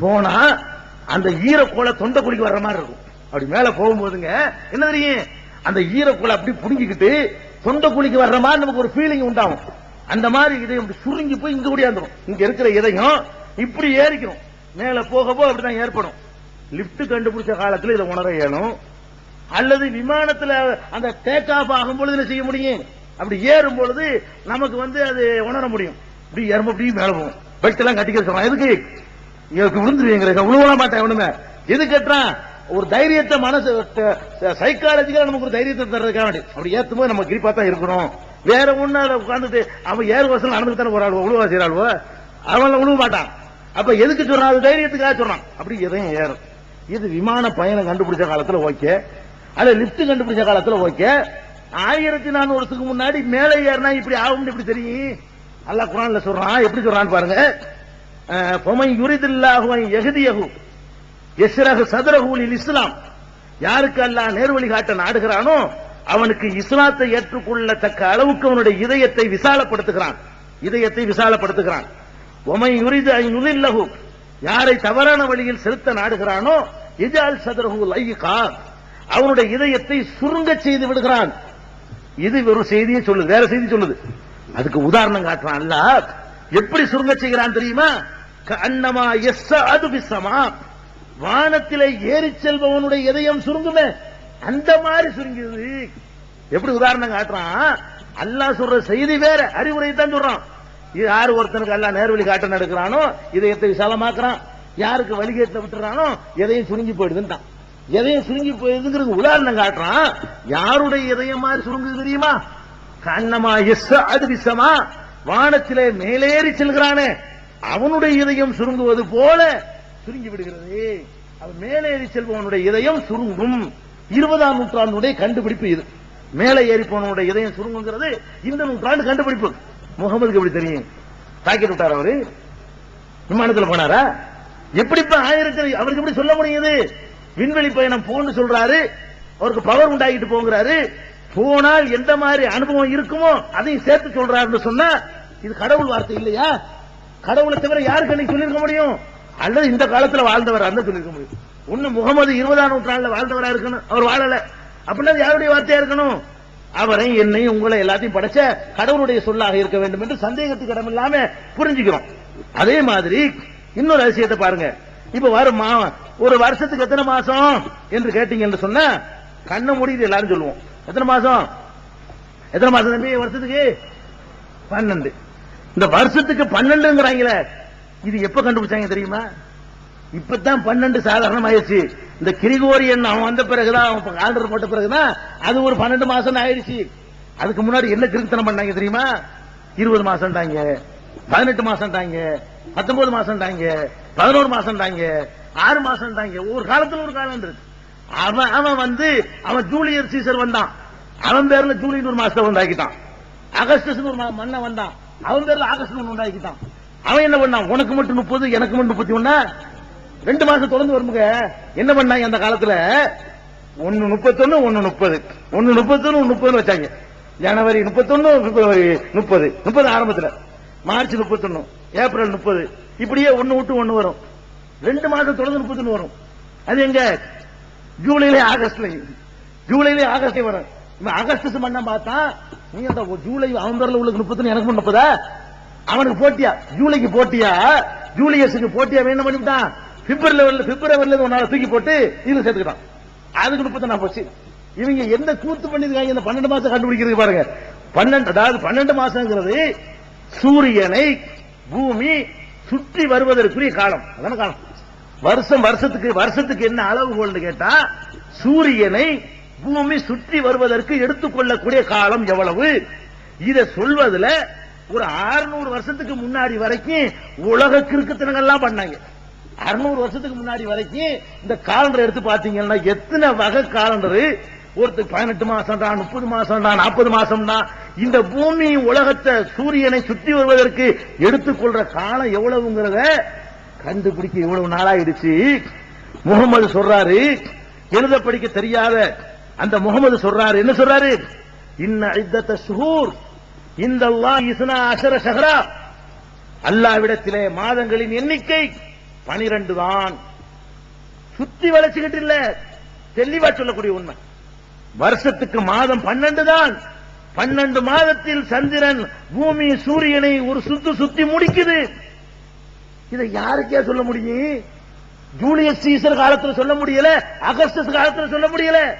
போனா அந்த ஈரக்கோலை தொண்டை வர்ற மாதிரி இருக்கும். அப்படி மேல போகும்போதுங்க என்ன தெரியும்? அந்த ஈரக்கோலை அப்படி புடுங்கிக்கிட்டு தொண்டை குழிக்கு வர்ற மாதிரி நமக்கு ஒரு ஃபீலிங் உண்டாகும். அந்த மாதிரி இதை அப்படி சுருங்கி போய் இங்க கூடியாந்துடும் இங்க இருக்கிற இதயம் இப்படி ஏறிக்கணும் மேல போக போக அப்படிதான் ஏற்படும். லிப்ட் கண்டுபிடிச்ச காலத்துல இதை உணர இயலும். அல்லது விமானத்துல அந்த டேக் ஆஃப் ஆகும் பொழுது என்ன செய்ய முடியும்? அப்படி ஏறும் பொழுது நமக்கு வந்து அது உணர முடியும். இப்படி ஏறும் அப்படி மேல போகும். பெல்ட் எல்லாம் கட்டிக்க எதுக்கு? இவருக்கு விழுந்துருவீங்க விழுவலாம் மாட்டேன் எவனுமே எது கட்டுறான் ஒரு தைரியத்தை மனசு சைக்காலஜிக்கலா நமக்கு ஒரு தைரியத்தை தர்றதுக்காக வேண்டி. அப்படி ஏத்தும் போது நம்ம கிரிப்பா தான் இருக்கணும். வேற ஒண்ணு அதை உட்காந்துட்டு அவன் ஏறு வருஷம் நடந்துட்டு தானே ஒரு ஆளுவோ உழுவா செய்யறாளுவோ அவன் உழுவ மாட்டான். அப்ப எதுக்கு சொல்றான்? அது தைரியத்துக்காக சொல்றான். அப்படி எதையும் ஏறும். இது விமான பயணம் கண்டுபிடிச்ச காலத்துல ஓகே. அது லிப்ட் கண்டுபிடிச்ச காலத்துல ஓகே. ஆயிரத்தி நானூறு வருஷத்துக்கு முன்னாடி மேலே ஏறினா இப்படி ஆகும்னு இப்படி தெரியும்? அல்லாஹ் குரான்ல சொல்றான். எப்படி சொல்றான்னு பாருங்க. அஹ், பொமை எகுதியகு எஸ்ரகு சதுரகுலில் இஸ்லாம். யாருக்கு அல்லாஹ் நேர்வழி காட்ட நாடுகிறானோ அவனுக்கு இஸ்லாத்தை ஏற்றுக்கொள்ளத்தக்க அளவுக்கு அவனுடைய இதயத்தை விசாலப்படுத்துகிறான். இதயத்தை விசாலப்படுத்துகிறான். ஒமை யுரிது ஐநுதில்லகு யாரை தவறான வழியில் செலுத்த நாடுகிறானோ இஜால் சதுரகு லைகா அவனுடைய இதயத்தை சுருங்க செய்து விடுகிறான். இது ஒரு செய்தியை சொல்லுது வேற செய்தி சொல்லுது. அதுக்கு உதாரணம் காட்டுறான் அல்லாஹ். எப்படி சுருங்க செய்கிறான் தெரியுமா? அன்னமா எஸ் அது பிசமா வானத்திலே ஏறி செல்பவனுடைய இதயம் சுருங்குமே. அந்த மாதிரி சுருங்குது எப்படி உதாரணம் காட்டுறான்? அல்லாஹ் சொல்ற செய்தி வேற அறிவுரை தான் சொல்றான். இது யாரு ஒருத்தனுக்கு எல்லாம் நேர்வழி காட்ட நடக்கிறானோ இதயத்தை விசாலமாக்குறான் யாருக்கு வழிகேட்ட விட்டுறானோ எதையும் சுருங்கி போயிடுதுன்ட்டான். எதையும் சுருங்கி போயிடுதுங்கிறது உதாரணம் காட்டுறான். யாருடைய இதயம் மாதிரி சுருங்குது தெரியுமா? கண்ணமா எஸ் அது விசமா வானத்திலே மேலேறி செல்கிறானே. அவனுடைய இதயம் சுருங்குவது போல சுருங்கி விடுகிறது அவன் மேலேறி செல்பவனுடைய இதயம் சுருங்கும். இருபதாம் நூற்றாண்டுடைய கண்டுபிடிப்பு இது. மேலே ஏறி போனவனுடைய இதயம் சுருங்குங்கிறது இந்த நூற்றாண்டு கண்டுபிடிப்பு. முகமதுக்கு எப்படி தெரியும்? தாக்கி விட்டார் அவரு. விமானத்தில் போனாரா? எப்படி இப்ப ஆயிரத்தி அவருக்கு எப்படி சொல்ல முடியுது? விண்வெளி பயணம் போன்னு சொல்றாரு. அவருக்கு பவர் உண்டாகிட்டு போங்கிறாரு. போனால் எந்த மாதிரி அனுபவம் இருக்குமோ அதையும் சேர்த்து சொல்றாருன்னு சொன்னா இது கடவுள் வார்த்தை இல்லையா? கடவுளை தவிர யாருக்கு அன்னைக்கு சொல்லியிருக்க முடியும்? அல்லது இந்த காலத்துல வாழ்ந்தவர் அந்த சொல்லியிருக்க முடியும். ஒண்ணு முகமது இருபதாம் நூற்றாண்டுல வாழ்ந்தவரா இருக்கணும். அவர் வாழல. அப்படின்னா அது யாருடைய வார்த்தையா இருக்கணும்? அவரை என்னையும் உங்களை எல்லாத்தையும் படைச்ச கடவுளுடைய சொல்லாக இருக்க வேண்டும் என்று சந்தேகத்துக்கு இடம் இல்லாம புரிஞ்சுக்கிறோம். அதே மாதிரி இன்னொரு அதிசயத்தை பாருங்க. இப்ப வரும் ஒரு வருஷத்துக்கு எத்தனை மாசம் என்று கேட்டீங்க என்று சொன்னா கண்ணை முடியுது எல்லாரும் சொல்லுவோம். எத்தனை மாசம்? எத்தனை மாசம் தம்பி வருஷத்துக்கு? பன்னெண்டு. இந்த வருஷத்துக்கு பன்னெண்டுங்கிறாங்களே. இது எப்ப கண்டுபிடிச்சாங்க தெரியுமா? இப்பதான் பன்னெண்டு சாதாரணமாயிருச்சு. இந்த கிரிகோரியன் அவன் வந்த பிறகுதான் அவன் ஆர்டர் போட்ட பிறகுதான் அது ஒரு பன்னெண்டு மாசம் ஆயிடுச்சு அதுக்கு முன்னாடி என்ன கிருத்தனம் பண்ணாங்க தெரியுமா? இருபது மாசம்டாங்க பதினெட்டு மாசம்டாங்க பத்தொன்பது மாசம்டாங்க பதினோரு மாசம்டாங்க ஆறு மாசம்டாங்க ஒரு காலத்துல ஒரு காலம் இருக்கு அவன் அவன் வந்து அவன் ஜூலியர் சீசர் வந்தான். அவன் பேர்ல ஜூலியன் ஒரு மாசத்தை வந்தாக்கிட்டான். அகஸ்டஸ் ஒரு மன்னன் வந்தான். அவன் பேர்ல ஆகஸ்ட் ஒன்று உண்டாக்கிட்டான். அவன் என்ன பண்ணான்? உனக்கு மட்டும் முப்பது எனக்கு மட்டும் முப்பத்தி ஒண்ணா? ரெண்டு மாசம் தொடர்ந்து வருமுங்க என்ன பண்ணாங்க அந்த காலத்துல? ஒன்னு முப்பத்தொன்னு ஒன்னு முப்பது. ஒன்னு முப்பத்தொன்னு ஒன்னு முப்பதுன்னு வச்சாங்க. ஜனவரி முப்பத்தொன்னு பிப்ரவரி முப்பது. முப்பது ஆரம்பத்துல. மார்ச் முப்பத்தொன்னு ஏப்ரல் முப்பது. இப்படியே ஒன்னு விட்டு ஒன்னு வரும். ரெண்டு மாசம் தொடர்ந்து முப்பத்தொன்னு வரும். அது எங்க? ஜூலைல ஆகஸ்ட்ல. ஜூலைல ஆகஸ்ட்ல வரும். ஆகஸ்ட் மண்ணா பார்த்தா நீ அந்த ஜூலை அவன் பேர்ல உள்ள முப்பத்தொன்னு எனக்கு மட்டும் முப்பதா? அவனுக்கு போட்டியா? ஜூலைக்கு போட்டியா? ஜூலியஸுக்கு போட்டியா? வேணும் பண்ணிவிட்டான் பிப்ரவரில பிப்ரவரில ஒன்னால தூக்கி போட்டு இதுல சேர்த்துக்கிட்டான். அதுக்கு முப்பத்தொன்னா போச்சு இவங்க எந்த கூத்து பண்ணிருக்காங்க? இந்த பன்னெண்டு மாசம் கண்டுபிடிக்கிறது பாருங்க. பன்னெண்டு அதாவது பன்னெண்டு மாசங்கிறது சூரியனை பூமி சுற்றி வருவதற்குரிய காலம். அதான காலம்? வருஷம் வருஷத்துக்கு வருஷத்துக்கு என்ன அளவுகோல்னு கேட்டா சூரியனை பூமி சுற்றி வருவதற்கு எடுத்துக்கொள்ளக்கூடிய காலம் எவ்வளவு? இதை சொல்வதுல ஒரு 600 வருஷத்துக்கு முன்னாடி வரைக்கும் உலக கிறுக்குத்தனங்கள்லாம் பண்ணாங்க. 600 வருஷத்துக்கு முன்னாடி வரைக்கும் இந்த காலண்டர் எடுத்து பாத்தீங்கன்னா எத்தனை வகை காலண்டர் ஒருத்தர் பதினெட்டு மாசம் தான் முப்பது மாசம் தான் நாற்பது மாசம்டா. இந்த பூமி உலகத்தை சூரியனை சுற்றி வருவதற்கு எடுத்துக்கொள்ற காலம் எவ்வளவுங்கிறத கண்டுபிடிக்க இவ்வளவு நாளாயிடுச்சு. முகமது சொல்றாரு எழுத படிக்க தெரியாத அந்த முகமது சொல்றாரு. என்ன சொல்றாரு? இன்ன இத்தத்த சுகூர் இந்த அல்லாஹ் இஸ்னா அஷர ஷஹரா. அல்லாவிடத்திலே மாதங்களின் எண்ணிக்கை பனிரெண்டு தான். சுத்தி வளைச்சுக்கிட்டு இல்ல. தெளிவா சொல்லக்கூடிய உண்மை. வருஷத்துக்கு மாதம் பன்னெண்டு தான். பன்னெண்டு மாதத்தில் சந்திரன் பூமி சூரியனை ஒரு சுத்து சுத்தி முடிக்குது. இதை யாருக்கே சொல்ல முடியும்? ஜூலியஸ் சீசர் காலத்துல சொல்ல முடியல அகஸ்டஸ் காலத்துல சொல்ல முடியல.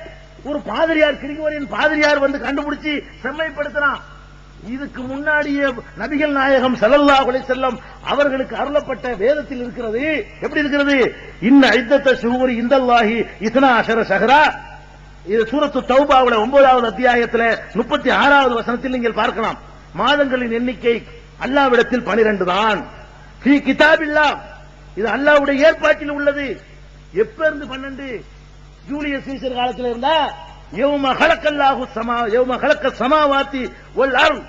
ஒரு பாதிரியார் கிரிகோரியன் பாதிரியார் வந்து கண்டுபிடிச்சு செம்மைப்படுத்தினான். இதுக்கு முன்னாடியே நபிகள் நாயகம் ஸல்லல்லாஹு அலைஹி செல்லம் அவர்களுக்கு அருளப்பட்ட வேதத்தில் இருக்கிறது. எப்படி இருக்கிறது? இன்ன ஐத்தத்த சுகூரி இந்தல்லாஹி இத்னா அசர ஷஹரா. இது சூரத்து தௌபாவுல ஒன்பதாவது அத்தியாயத்தில் முப்பத்தி ஆறாவது வசனத்தில் நீங்கள் பார்க்கலாம். மாதங்களின் எண்ணிக்கை அல்லாவிடத்தில் பனிரெண்டு தான். ஸ்ரீ கிதாபில்லா இது அல்லாஹ்வுடைய ஏற்பாட்டில் உள்ளது. எப்ப இருந்து பன்னெண்டு? ஜூலியஸ் சீசர் காலத்தில் இருந்தா யௌம ஹலக்கல்லாஹு சமா யௌம ஹலக்க சமாவாத்தி ஒல் அருள்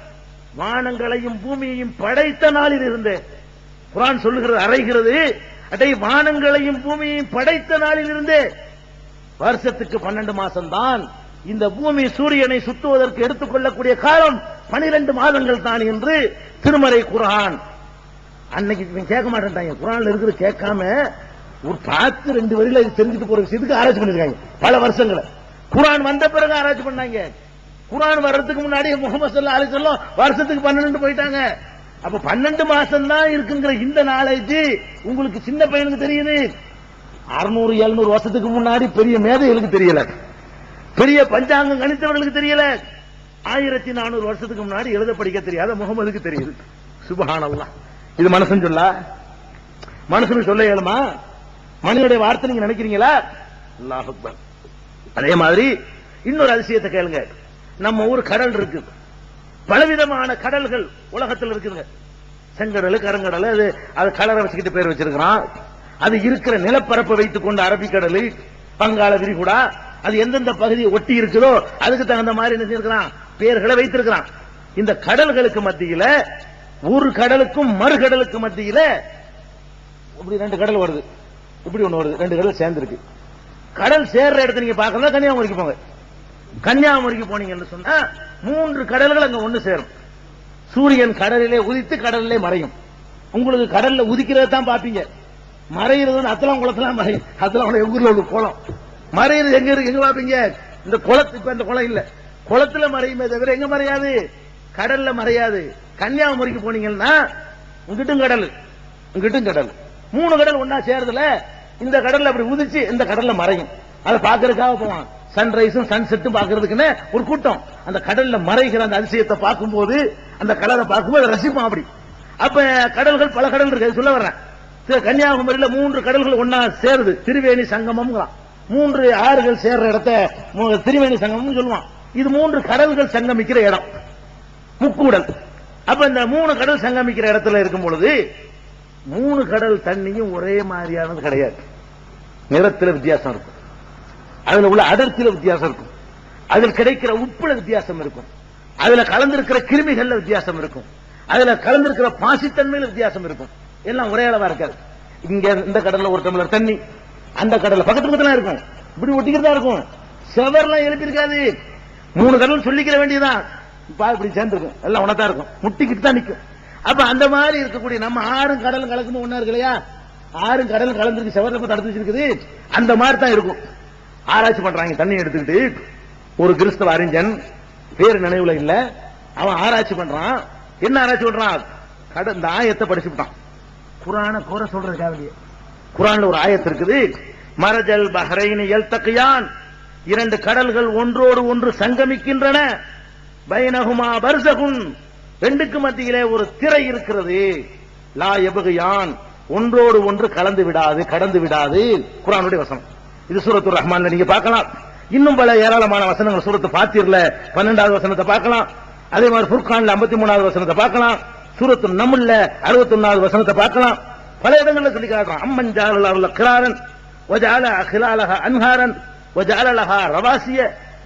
வானங்களையும் பூமியையும் படைத்த நாளில் இருந்து. குரான் சொல்லுகிறது அறைகிறது. அடை வானங்களையும் பூமியையும் படைத்த நாளில் இருந்தே. வருஷத்துக்கு பன்னெண்டு மாசம் தான் இந்த பூமி சூரியனை சுத்துவதற்கு எடுத்துக்கொள்ளக்கூடிய காலம் பனிரெண்டு மாதங்கள் தான் என்று திருமறை குரான். அன்னைக்கு கேட்க மாட்டேன்ட்டாங்க குரான்ல இருக்கிறது கேட்காம ஒரு பார்த்து ரெண்டு வரியில தெரிஞ்சுட்டு போற விஷயத்துக்கு ஆராய்ச்சி பண்ணிருக்காங்க. பல வருஷங்களை. குரான் வந்த பிறகு ஆராய்ச்சி பண்ணாங்க. குரான் வர்றதுக்கு முன்னாடி முகமது சல்லா அலி சொல்லம் வருஷத்துக்கு பன்னெண்டு போயிட்டாங்க. அப்ப பன்னெண்டு மாசம் தான் இருக்குங்கிற இந்த நாலேஜ் உங்களுக்கு சின்ன பையனுக்கு தெரியுது. அறுநூறு எழுநூறு வருஷத்துக்கு முன்னாடி பெரிய மேதைகளுக்கு தெரியல. பெரிய பஞ்சாங்கம் கணித்தவர்களுக்கு தெரியல. ஆயிரத்தி நானூறு வருஷத்துக்கு முன்னாடி எழுத படிக்க தெரியாத முகமதுக்கு தெரியுது. சுபஹானல்லாஹ். இது மனசுன்னு சொல்ல? மனசுன்னு சொல்ல இயலுமா? மனிதனுடைய வார்த்தை நீங்க நினைக்கிறீங்களா? அதே மாதிரி இன்னொரு அதிசயத்தை கேளுங்க. நம்ம ஊர் கடல் இருக்கு. பலவிதமான கடல்கள் உலகத்தில் இருக்குதுங்க. செங்கடல் கருங்கடல் அது அது கலரை வச்சுக்கிட்டு பேர் வச்சிருக்கிறான். அது இருக்கிற நிலப்பரப்பை வைத்துக் கொண்டு அரபிக்கடல் வங்காள விரிகுடா அது எந்தெந்த பகுதியை ஒட்டி இருக்குதோ அதுக்கு தகுந்த மாதிரி என்ன செஞ்சிருக்கிறான் பேர்களை வைத்திருக்கிறான். இந்த கடல்களுக்கு மத்தியில ஒரு கடலுக்கும் மறுகடலுக்கு மத்தியில இப்படி ரெண்டு கடல் வருது. இப்படி ஒண்ணு வருது. ரெண்டு கடல் சேர்ந்துருக்கு. கடல் சேர்ற இடத்த நீங்க பார்க்கணும் கன்னியாகுமரிக்கு போங்க. கன்னியாகுமரிக்கு போனீங்கன்னு சொன்னா மூன்று கடல்கள் அங்க ஒண்ணு சேரும். சூரியன் கடலிலே உதித்து கடலிலே மறையும். உங்களுக்கு கடல்ல உதிக்கிறத தான் பாப்பீங்க மறையிறது அத்தலாம் குளத்துல மறையும். அத்தலாம் குளம் எங்க ஊர்ல உள்ள குளம். மறையிறது எங்க இருக்கு? எங்க பாப்பீங்க இந்த குளத்து இப்ப இந்த குளம் இல்ல. குளத்துல மறையுமே தவிர எங்க மறையாது? கடல்ல மறையாது. கன்னியாகுமரிக்கு போனீங்கன்னா இங்கிட்டும் கடல். இங்கிட்டும் கடல். மூணு கடல் ஒன்னா சேருதுல இந்த கடல்ல அப்படி உதிச்சு இந்த கடல்ல மறையும். அதை பாக்குறதுக்காக போவான். சன்ரைஸும் சன்செட்டும் பாக்குறதுக்குன்னு ஒரு கூட்டம். அந்த கடல்ல மறைகிற அந்த அதிசயத்தை பார்க்கும்போது அந்த கலரை பார்க்கும்போது ரசிப்பான் அப்படி. அப்ப கடல்கள் பல கடல் இருக்கு சொல்ல வர்றேன். கன்னியாகுமரியில மூன்று கடல்கள் ஒன்னா சேருது. திருவேணி சங்கமம்ங்கிறான் மூன்று ஆறுகள் சேர்ற இடத்த திருவேணி சங்கமம் சொல்லுவான். இது மூன்று கடல்கள் சங்கமிக்கிற இடம். முக்கூடல். அப்ப இந்த மூணு கடல் சங்கமிக்கிற இடத்துல இருக்கும் பொழுது மூணு கடல் தண்ணியும் ஒரே மாதிரியானது கிடையாது. நிறத்தில் வித்தியாசம் இருக்கும். அதுல உள்ள அடர்த்தியில வித்தியாசம் இருக்கும். அதில் கிடைக்கிற உப்புல வித்தியாசம் இருக்கும். அதுல கலந்திருக்கிற கிருமிகள்ல வித்தியாசம் இருக்கும். அதுல கலந்திருக்கிற பாசித்தன்மையில வித்தியாசம் இருக்கும். எல்லாம் ஒரே அளவா இருக்காது. இங்க இந்த கடல்ல ஒரு டம்ளர் தண்ணி அந்த கடல்ல பக்கத்து பக்கத்துல இருக்கும். இப்படி ஒட்டிக்கிறதா இருக்கும். செவர்லாம் எழுப்பியிருக்காது. மூணு கடல் சொல்லிக்கிற வேண்டியதுதான். பா இப்படி சேர்ந்துருக்கும். எல்லாம் உனத்தா இருக்கும். முட்டிக்கிட்டு தான் நிற்கும் அப்ப அந்த மாதிரி இருக்கக்கூடிய நம்ம ஆறும் கடலும் கலக்கும் ஒண்ணா இருக்கு இல்லையா? ஆறும் கடலும் கலந்துருக்கு செவரப்ப தடுத்து வச்சிருக்குது. அந்த மாதிரி தான் இருக்கும். ஆராய்ச்சி பண்றாங்க தண்ணி எடுத்துக்கிட்டு. ஒரு கிறிஸ்தவ அறிஞன் பேர் நினைவுல இல்ல. அவன் ஆராய்ச்சி பண்றான். என்ன ஆராய்ச்சி பண்றான்? கட இந்த ஆயத்தை படிச்சுட்டான் குரான கோர சொல்றதுக்காக குரான்ல ஒரு ஆயத்து இருக்குது. மரஜல் பஹரைனி எல் தக்கையான் இரண்டு கடல்கள் ஒன்றோடு ஒன்று சங்கமிக்கின்றன. பைனகுமா பர்சகுன். ரெண்டுக்கு மத்தியிலே ஒரு திரை இருக்கிறது லா எபகுயான் ஒன்றோடு ஒன்று கலந்து விடாது கடந்து விடாது குரானுடைய வசனம் இது சூரத்து ரஹ்மான்ல நீங்க பார்க்கலாம் இன்னும் பல ஏராளமான வசனங்கள் சூரத்து பாத்திரல பன்னெண்டாவது வசனத்தை பார்க்கலாம் அதே மாதிரி ஃபுர்கான்ல ஐம்பத்தி மூணாவது வசனத்தை பார்க்கலாம் சூரத்து நம்முல்ல அறுபத்தி ஒன்னாவது வசனத்தை பார்க்கலாம் பல இடங்கள்ல சொல்லி காட்டுறான் அம்மன் ஜாலல கிராரன் وجعل خلالها انهارا وجعل لها رواسي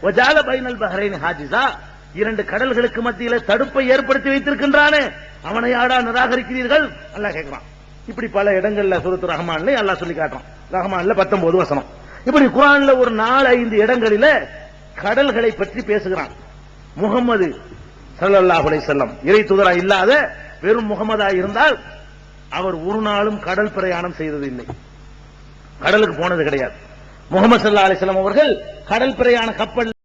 وجعل بين البحرين حاجزا இரண்டு கடல்களுக்கு மத்தியில தடுப்பை ஏற்படுத்தி வைத்திருக்கின்றானே. அவனை யாடா நிராகரிக்கிறீர்கள்? அல்லா கேட்கிறான். இப்படி பல இடங்கள்ல சுரத்து ரஹமான்ல அல்லா சொல்லி காட்டுறான். ரஹமான்ல பத்தொன்பது வசனம். இப்படி குரான்ல ஒரு நாலு ஐந்து இடங்களில கடல்களை பற்றி பேசுகிறான். முகமது ஸல்லல்லாஹு அலைஹி வஸல்லம். இறை தூதரா இல்லாத வெறும் முகமதா இருந்தால் அவர் ஒரு நாளும் கடல் பிரயாணம் செய்தது இல்லை கடலுக்கு போனது கிடையாது. முகமது சல்லா அலிஸ்லாம் அவர்கள் கடல் பிரயாண கப்பல்